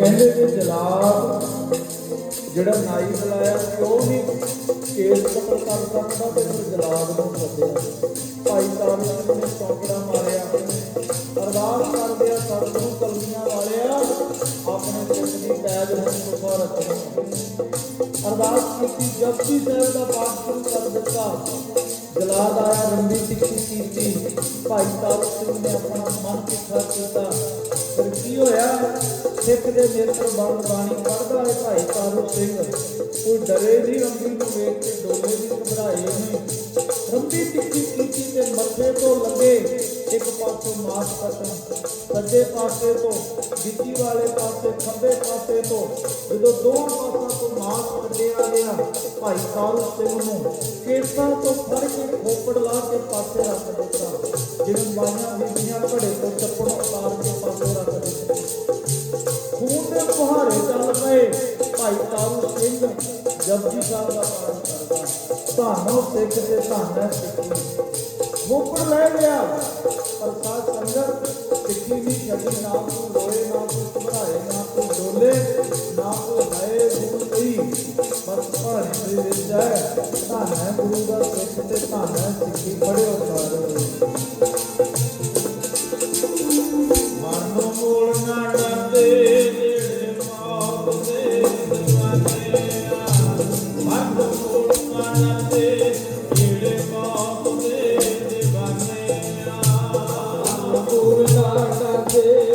ਕਹਿੰਦੇ ਕਿ ਜਲਾਦ ਜਿਹੜਾ ਨਾਈ ਬੁਲਾਇਆ ਸੀ, ਉਹ ਵੀ ਕੇਸ ਕਤਲ ਕਰ ਸਕਦਾ ਤੇ ਫਿਰ ਜਲਾਦ ਨੂੰ ਸੱਦਿਆ। ਭਾਈ ਤਾਰੂ ਸਿੰਘ ਨੇ ਚੌਕੜਾ ਮਾਰਿਆ। ਅਰਦਾਸ ਕਰਦੇ ਆ ਸਤਿਗੁਰੂ ਕਲਮੀਆਂ ਵਾਲਿਆ, ਆਪਣੇ ਸਿੱਖ ਦੀ ਪੈਜ ਨੂੰ ਸੁਖਾ ਰੱਖਣਾ ਅਰਦਾਸ ਕੀਤੀ, ਜਪਜੀ ਸਾਹਿਬ ਦਾ ਪਾਠ ਸ਼ੁਰੂ ਕਰ ਦਿੱਤਾ। ਜਲਾਦ ਆਇਆ ਰੰਬੀ ਟਿੱਕੀ ਕੀਤੀ। ਭਾਈ ਤਾਰੂ ਸਿੰਘ ਨੇ ਆਪਣਾ ਮਨ ਤਿੱਖਾ ਕੀਤਾ। ਫਿਰ ਕੀ ਹੋਇਆ? ਸਿੱਖ ਦੇ ਨੇਤਰ ਬੰਦ ਬਾਣੀ ਪੜਦਾ ਹੈ ਭਾਈ ਤਾਰੂ ਸਿੰਘ। ਕੋਈ ਡਰੇ ਨਹੀਂ ਰੰਬੀ ਨੂੰ ਵੇਖ ਕੇ ਡੋਲੇ ਨਹੀਂ ਘਬਰਾਏ ਨਹੀਂ ਰੰਬੀ ਟਿੱਕੀ ਕੀਤੀ ਤੇ ਮੱਥੇ ਤੋਂ ਲੱਗੇ ਇੱਕ ਪਾਸੋਂ ਮਾਸ ਕੱਟਣ। ਸੱਜੇ ਪਾਸੇ ਤੋਂ ਗਿੱਟੀ ਵਾਲੇ ਪਾਸੇ ਖੱਬੇ ਪਾਸੇ ਤੋਂ ਜਦੋਂ ਦੋਹਾਂ ਪਾਸਾਂ ਤੋਂ ਮਾਸ ਕੱਢਿਆ ਗਿਆ, ਭਾਈ ਤਾਰੂ ਸਿੰਘ ਨੂੰ ਕੇਸਾਂ ਤੋਂ ਫੜ ਕੇ ਖੋਪੜ ਲਾ ਕੇ ਪਾਸੇ ਰੱਖ ਦਿੱਤਾ। ਜਿਵੇਂ ਬਾਈਆਂ ਬੀਬੀਆਂ ਘੜੇ ਤੋਂ ਚੱਪੜ ਭਾਈ ਤਾਰੂ ਸਿੰਘ ਜਪਜੀ ਸਾਹਿਬ ਦਾ ਪਾਠ ਕਰਦਾ ਧੰਨੋ ਸਿੱਖ ਤੇ ਧੰਨ ਹੈ ਸਿੱਖੀ ਮੁਕਰ ਲੈ ਗਿਆ ਪਰ ਸਾਧ ਸੰਗਤ ਸਿੱਖੀ ਦੀ ਛੱਡੀ ਨਾ ਤੂੰ ਰੋਏ ਨਾ ਤੂੰ ਘਬਰਾਏ ਨਾ ਤੂੰ ਡੋਲੇ ਨਾ ਤੂੰ ਹੈ ਗੁਰੂ ਨਹੀਂ ਬਸ ਭਾਣੇ ਦੇ ਵਿੱਚ ਹੈ ਧੰਨ ਹੈ ਗੁਰੂ ਦਾ ਸਿੱਖ ਤੇ ਧੰਨ ਹੈ ਸਿੱਖੀ ਪੜਿਓ ਕਰ ਦੂਰ ਕਰਦੇ